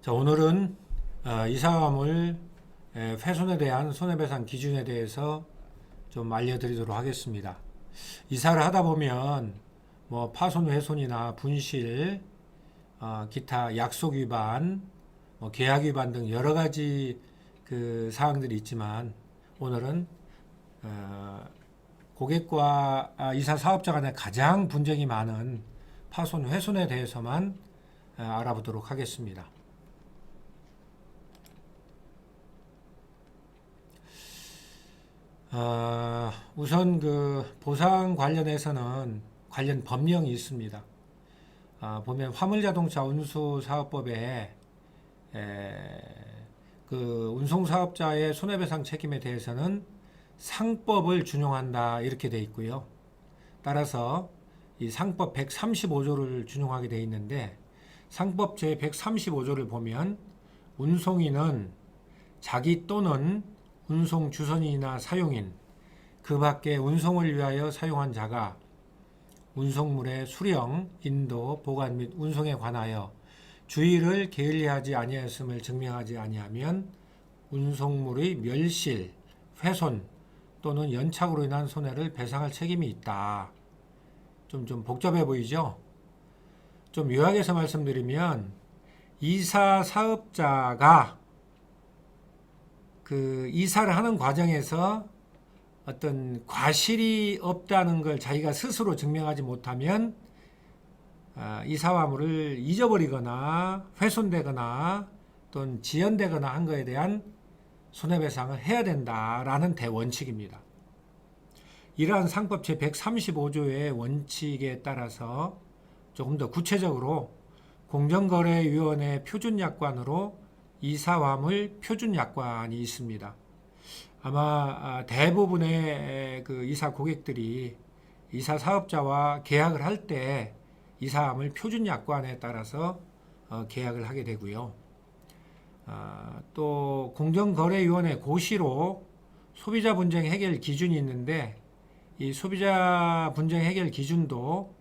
자, 오늘은 어, 이사화물 에, 훼손에 대한 손해배상 기준에 대해서 좀 알려드리도록 하겠습니다. 이사를 하다 보면 뭐 파손 훼손이나 분실, 어, 기타 약속 위반, 뭐 계약 위반 등 여러 가지 그 사항들이 있지만 오늘은 어, 고객과 아, 이사 사업자 간에 가장 분쟁이 많은 파손 훼손에 대해서만 어, 알아보도록 하겠습니다. 어, 우선 그 보상 관련해서는 관련 법령이 있습니다. 아, 보면 화물자동차 운수사업법에 에, 그 운송사업자의 손해배상 책임에 대해서는 상법을 준용한다 이렇게 돼 있고요. 따라서 이 상법 135조를 준용하게 돼 있는데 상법 제 135조를 보면 운송인은 자기 또는 운송 주선인이나 사용인 그 밖에 운송을 위하여 사용한 자가 운송물의 수령, 인도, 보관 및 운송에 관하여 주의를 게을리하지 아니하였음을 증명하지 아니하면 운송물의 멸실, 훼손 또는 연착으로 인한 손해를 배상할 책임이 있다. 좀 좀 복잡해 보이죠? 좀 요약해서 말씀드리면 이사 사업자가 그 이사를 하는 과정에서 어떤 과실이 없다는 걸 자기가 스스로 증명하지 못하면 아, 이사화물을 잊어버리거나 훼손되거나 또는 지연되거나 한 거에 대한 손해배상을 해야 된다라는 대원칙입니다. 이러한 상법 제 135조의 원칙에 따라서 조금 더 구체적으로 공정거래위원회 표준약관으로 이사화물 표준약관이 있습니다. 아마 아, 대부분의 그 이사 고객들이 이사 사업자와 계약을 할 때 이사함을 표준 약관에 따라서 어, 계약을 하게 되고요. 아, 또 공정거래위원회 고시로 소비자 분쟁 해결 기준이 있는데 이 소비자 분쟁 해결 기준도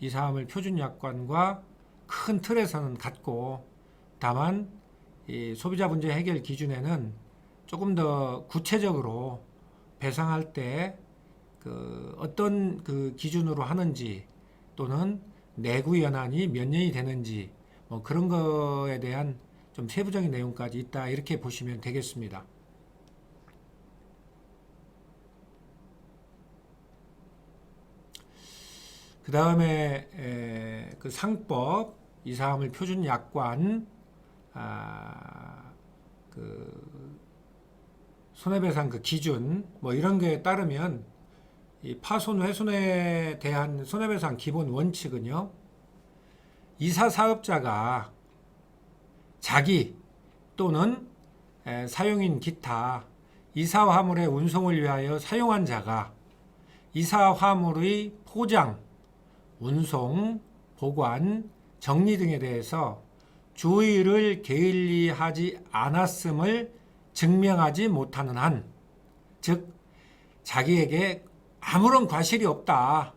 이사함을 표준 약관과 큰 틀에서는 같고 다만 이 소비자 분쟁 해결 기준에는 조금 더 구체적으로 배상할 때 그 어떤 그 기준으로 하는지 또는 내구 연한이 몇 년이 되는지 뭐 그런 거에 대한 좀 세부적인 내용까지 있다 이렇게 보시면 되겠습니다. 그 다음에 그 상법 이사함을 표준 약관 아, 그 손해배상 그 기준 뭐 이런 게 따르면 이 파손 훼손에 대한 손해배상 기본 원칙은요 이사 사업자가 자기 또는 에, 사용인 기타 이사 화물의 운송을 위하여 사용한 자가 이사 화물의 포장, 운송, 보관, 정리 등에 대해서 주의를 게을리하지 않았음을 증명하지 못하는 한, 즉, 자기에게 아무런 과실이 없다.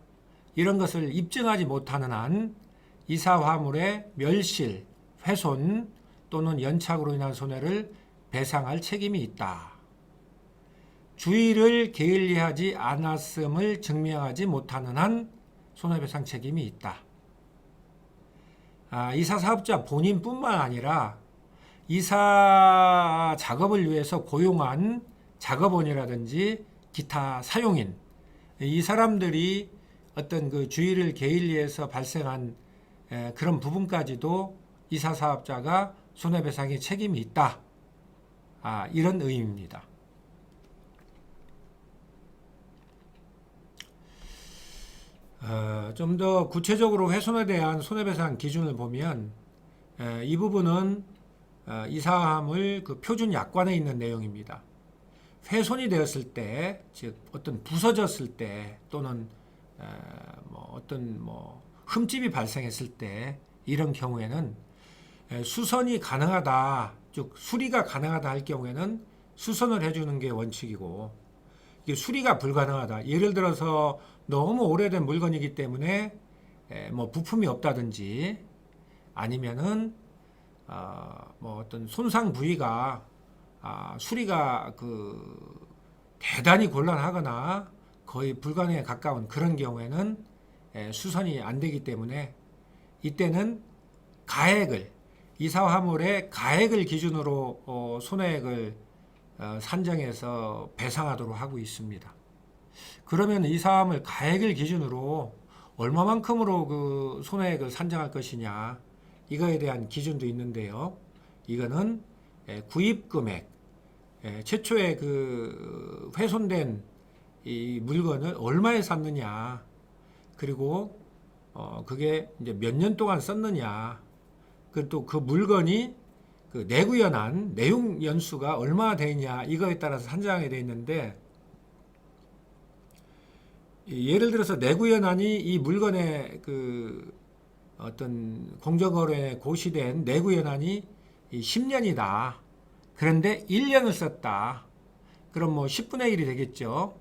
이런 것을 입증하지 못하는 한, 이사 화물의 멸실, 훼손 또는 연착으로 인한 손해를 배상할 책임이 있다. 주의를 게을리하지 않았음을 증명하지 못하는 한 손해배상 책임이 있다. 아, 이사 사업자 본인뿐만 아니라 이사 작업을 위해서 고용한 작업원이라든지 기타 사용인 이 사람들이 어떤 그 주의를 게을리해서 발생한 에, 그런 부분까지도 이사 사업자가 손해배상의 책임이 있다. 아, 이런 의미입니다. 어, 좀더 구체적으로 훼손에 대한 손해배상 기준을 보면 에, 이 부분은 어, 이사함을 그 표준 약관에 있는 내용입니다. 훼손이 되었을 때, 즉 어떤 부서졌을 때 또는 에, 뭐 어떤 뭐 흠집이 발생했을 때 이런 경우에는 에, 수선이 가능하다, 즉 수리가 가능하다 할 경우에는 수선을 해주는 게 원칙이고 수리가 불가능하다. 예를 들어서 너무 오래된 물건이기 때문에 에, 뭐 부품이 없다든지 아니면은 아, 뭐 어떤 손상 부위가 아, 수리가 그 대단히 곤란하거나 거의 불가능에 가까운 그런 경우에는 에, 수선이 안 되기 때문에 이때는 가액을 이사 화물의 가액을 기준으로 어, 손해액을 어, 산정해서 배상하도록 하고 있습니다. 그러면 이사 화물 가액을 기준으로 얼마만큼으로 그 손해액을 산정할 것이냐 이거에 대한 기준도 있는데요. 이거는 에, 구입 금액, 에, 최초에 그 훼손된 이 물건을 얼마에 샀느냐, 그리고 어 그게 이제 몇 년 동안 썼느냐, 그리고 또 그 물건이 그 내구연한 내용 연수가 얼마나 되느냐 이거에 따라서 산정하게 돼 있는데 이 예를 들어서 내구연한이 이 물건의 그 어떤 공정거래에 고시된 내구연한이 이 10년이다. 그런데 1년을 썼다. 그럼 뭐 10분의 1이 되겠죠.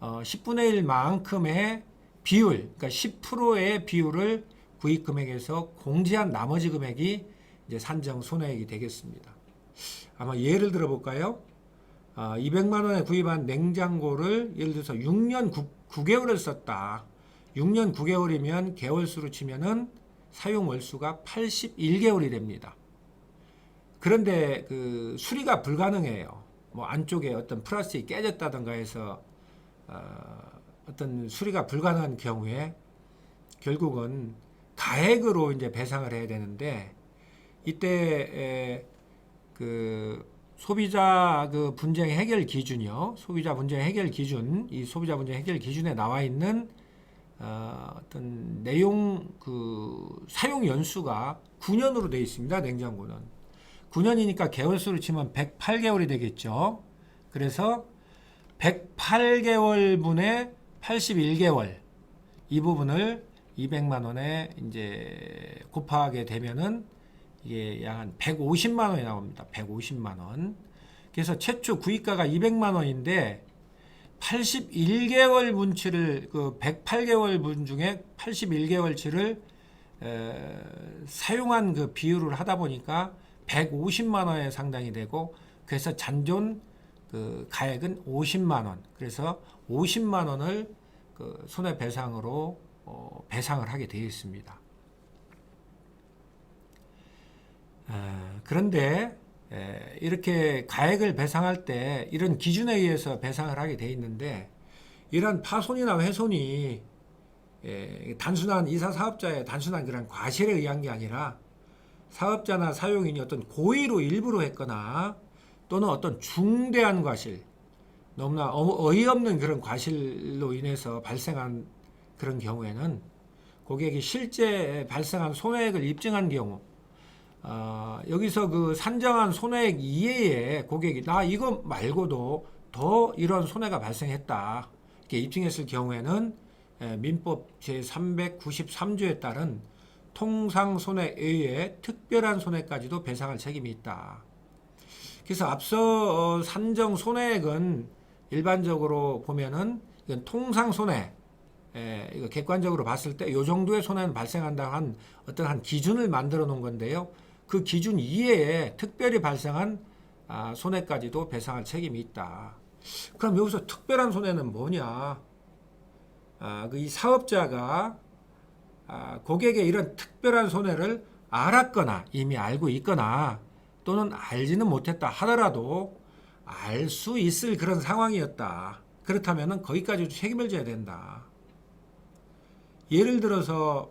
어, 10분의 1만큼의 비율, 그러니까 10%의 비율을 구입 금액에서 공제한 나머지 금액이 이제 산정 손해액이 되겠습니다. 아마 예를 들어 볼까요? 아, 200만 원에 구입한 냉장고를 예를 들어서 6년 9, 개월을 썼다. 6년 9개월이면 개월수로 치면은 사용 월수가 81개월이 됩니다. 그런데 그 수리가 불가능해요. 뭐 안쪽에 어떤 플라스틱이 깨졌다던가 해서 어, 어떤 수리가 불가능한 경우에 결국은 가액으로 이제 배상을 해야 되는데 이때 에, 그 소비자 그 분쟁 해결 기준이요. 소비자 분쟁 해결 기준, 이 소비자 분쟁 해결 기준에 나와 있는 어, 어떤 내용 그 사용 연수가 9년으로 되어 있습니다. 냉장고는 9년이니까 개월수로 치면 108개월이 되겠죠. 그래서 108개월 분의 81개월 이 부분을 200만 원에 이제 곱하게 되면은 이게 약 한 150만 원이 나옵니다. 150만 원. 그래서 최초 구입가가 200만 원인데 81개월 분치를 그 108개월 분 중에 81개월치를 에, 사용한 그 비율을 하다 보니까 150만 원에 상당이 되고 그래서 잔존 그 가액은 50만 원. 그래서 50만 원을 그 손해배상으로 어, 배상을 하게 되어 있습니다. 아, 그런데 에, 이렇게 가액을 배상할 때 이런 기준에 의해서 배상을 하게 돼 있는데 이러한 파손이나 훼손이 에, 단순한 이사 사업자의 단순한 그런 과실에 의한 게 아니라 사업자나 사용인이 어떤 고의로 일부러 했거나 또는 어떤 중대한 과실 너무나 어- 어이없는 그런 과실로 인해서 발생한 그런 경우에는 고객이 실제 발생한 손해액을 입증한 경우 어, 여기서 그 산정한 손해액 이외에 고객이 나 이거 말고도 더 이런 손해가 발생했다 이렇게 입증했을 경우에는 에, 민법 제 393조에 따른 통상 손해 외에 특별한 손해까지도 배상할 책임이 있다. 그래서 앞서 어, 산정 손해액은 일반적으로 보면은 이건 통상 손해 에, 이거 객관적으로 봤을 때 이 정도의 손해는 발생한다 한 어떤 한 기준을 만들어 놓은 건데요. 그 기준 이외에 특별히 발생한 아, 손해까지도 배상할 책임이 있다. 그럼 여기서 특별한 손해는 뭐냐? 아, 그이 사업자가 아, 고객의 이런 특별한 손해를 알았거나 이미 알고 있거나 또는 알지는 못했다 하더라도 알 수 있을 그런 상황이었다. 그렇다면 거기까지 책임을 져야 된다. 예를 들어서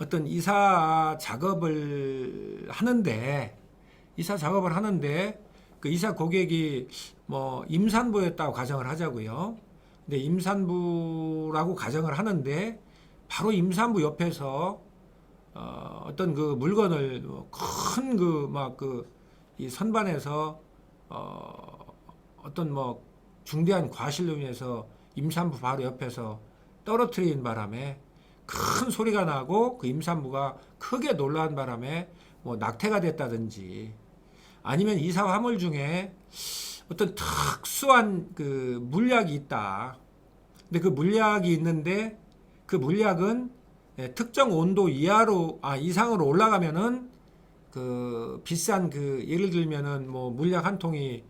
어떤 이사 작업을 하는데 이사 작업을 하는데 그 이사 고객이 뭐 임산부였다고 가정을 하자고요. 근데 임산부라고 가정을 하는데 바로 임산부 옆에서 어, 어떤 그 물건을 큰 그 막 그 이 선반에서 어, 어떤 뭐 중대한 과실로 인해서 임산부 바로 옆에서 떨어뜨린 바람에 큰 소리가 나고 그 임산부가 크게 놀란 바람에 뭐 낙태가 됐다든지 아니면 이사 화물 중에 어떤 특수한 그 물약이 있다. 근데 그 물약이 있는데 그 물약은 예, 특정 온도 이하로 아 이상으로 올라가면은 그 비싼 그 예를 들면은 뭐 물약 한 통이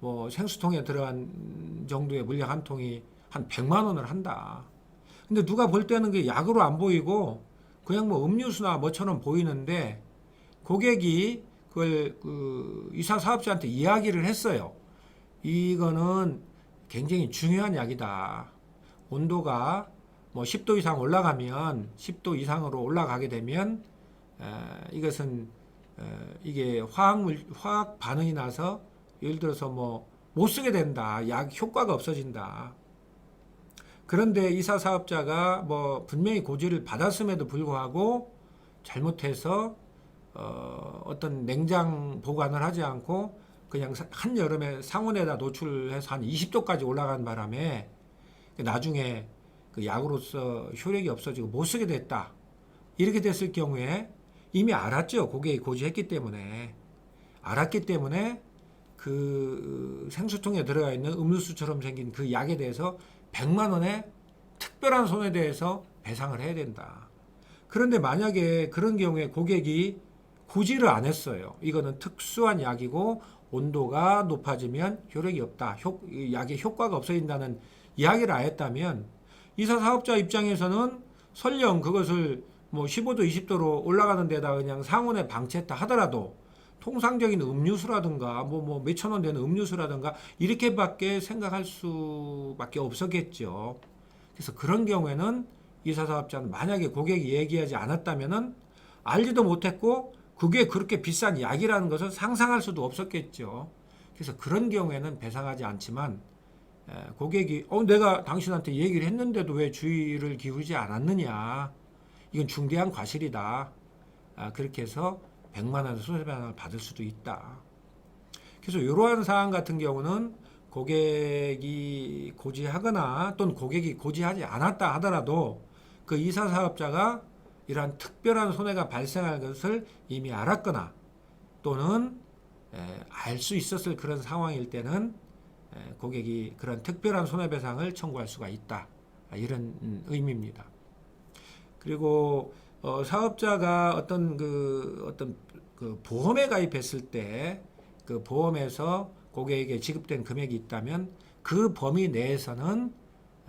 뭐 생수통에 들어간 정도의 물약 한 통이 한 100만 원을 한다. 근데 누가 볼 때는 그 약으로 안 보이고 그냥 뭐 음료수나 뭐처럼 보이는데 고객이 그걸 그 이사 사업자한테 이야기를 했어요. 이거는 굉장히 중요한 약이다. 온도가 뭐 10도 이상 올라가면 10도 이상으로 올라가게 되면 에, 이것은 에, 이게 화학물 화학 반응이 나서 예를 들어서 뭐 못 쓰게 된다. 약 효과가 없어진다. 그런데 이사 사업자가 뭐 분명히 고지를 받았음에도 불구하고 잘못해서 어, 어떤 냉장 보관을 하지 않고 그냥 사- 한여름에 상온에다 노출해서 한 20도까지 올라간 바람에 나중에 그 약으로서 효력이 없어지고 못 쓰게 됐다. 이렇게 됐을 경우에 이미 알았죠. 고객이 고지했기 때문에. 알았기 때문에 그 생수통에 들어가 있는 음료수처럼 생긴 그 약에 대해서 100만 원의 특별한 손에 대해서 배상을 해야 된다. 그런데 만약에 그런 경우에 고객이 고지를 안 했어요. 이거는 특수한 약이고 온도가 높아지면 효력이 없다. 효, 이 약의 효과가 없어진다는 이야기를 안 했다면 이사 사업자 입장에서는 설령 그것을 뭐 15도, 20도로 올라가는 데다 그냥 상온에 방치했다 하더라도 통상적인 음료수라든가 뭐 뭐 몇천 원 되는 음료수라든가 이렇게밖에 생각할 수밖에 없었겠죠. 그래서 그런 경우에는 이사 사업자는 만약에 고객이 얘기하지 않았다면은 알지도 못했고 그게 그렇게 비싼 약이라는 것을 상상할 수도 없었겠죠. 그래서 그런 경우에는 배상하지 않지만 에, 고객이 어 내가 당신한테 얘기를 했는데도 왜 주의를 기울이지 않았느냐 이건 중대한 과실이다 아, 그렇게 해서 100만 원 손해배상을 받을 수도 있다 그래서 이러한 사안 같은 경우는 고객이 고지하거나 또는 고객이 고지하지 않았다 하더라도 그 이사 사업자가 이러한 특별한 손해가 발생할 것을 이미 알았거나 또는 알 수 있었을 그런 상황일 때는 에, 고객이 그런 특별한 손해배상을 청구할 수가 있다 아, 이런 음, 의미입니다. 그리고 어, 사업자가 어떤 그 어떤 그 보험에 가입했을 때 그 보험에서 고객에게 지급된 금액이 있다면 그 범위 내에서는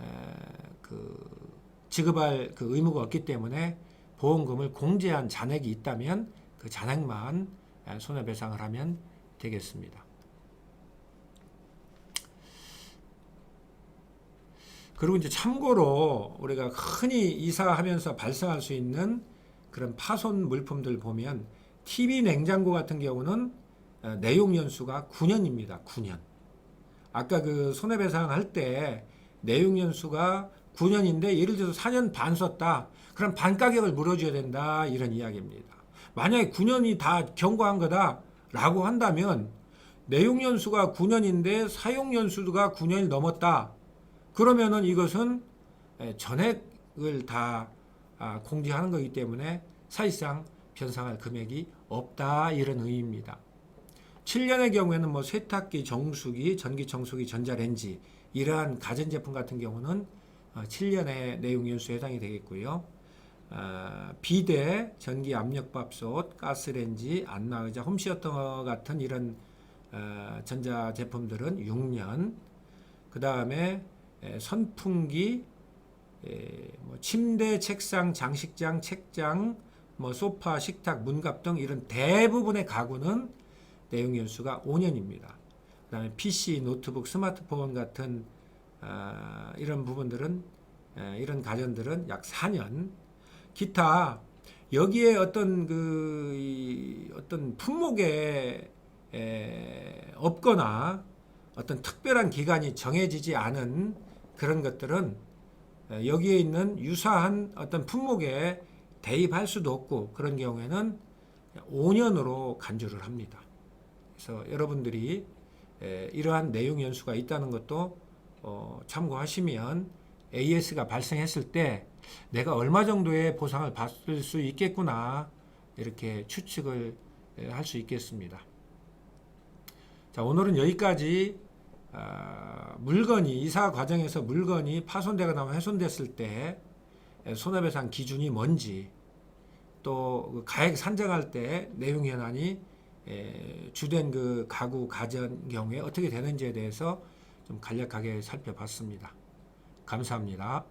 에, 그 지급할 그 의무가 없기 때문에 보험금을 공제한 잔액이 있다면 그 잔액만 에, 손해배상을 하면 되겠습니다. 그리고 이제 참고로 우리가 흔히 이사하면서 발생할 수 있는 그런 파손 물품들 보면 TV 냉장고 같은 경우는 어, 내용 연수가 9년입니다. 9년. 아까 그 손해배상 할때 내용 연수가 9년인데 예를 들어서 4년 반 썼다. 그럼 반 가격을 물어줘야 된다. 이런 이야기입니다. 만약에 9년이 다 경과한 거다라고 한다면 내용 연수가 9년인데 사용 연수가 9년이 넘었다. 그러면은 이것은 에, 전액을 다 아, 공제하는 거기 때문에 사실상 변상할 금액이 없다 이런 의미입니다. 7년의 경우에는 뭐 세탁기, 정수기, 전기청소기, 전자레인지 이러한 가전제품 같은 경우는 어, 7년의 내용 연수에 해당이 되겠고요. 아, 비대, 전기 압력밥솥, 가스레인지, 안마의자, 홈시어터 같은 이런 어, 전자 제품들은 6년. 그 다음에 에, 선풍기, 에, 뭐 침대, 책상, 장식장, 책장, 뭐 소파, 식탁, 문갑 등 이런 대부분의 가구는 내용 연수가 5년입니다. 그 다음에 PC, 노트북, 스마트폰 같은 아, 이런 부분들은 에, 이런 가전들은 약 4년. 기타 여기에 어떤 그 이, 어떤 품목에 에, 없거나 어떤 특별한 기간이 정해지지 않은 그런 것들은 에, 여기에 있는 유사한 어떤 품목에 대입할 수도 없고 그런 경우에는 5년으로 간주를 합니다. 그래서 여러분들이 에, 이러한 내용 연수가 있다는 것도 어, 참고하시면 AS가 발생했을 때 내가 얼마 정도의 보상을 받을 수 있겠구나 이렇게 추측을 할 수 있겠습니다. 자 오늘은 여기까지 아, 물건이 이사 과정에서 물건이 파손되거나 훼손됐을 때 손해배상 기준이 뭔지 또그 가액 산정할 때 내용 현안이 에, 주된 그 가구 가전 경우에 어떻게 되는지에 대해서 좀 간략하게 살펴봤습니다. 감사합니다.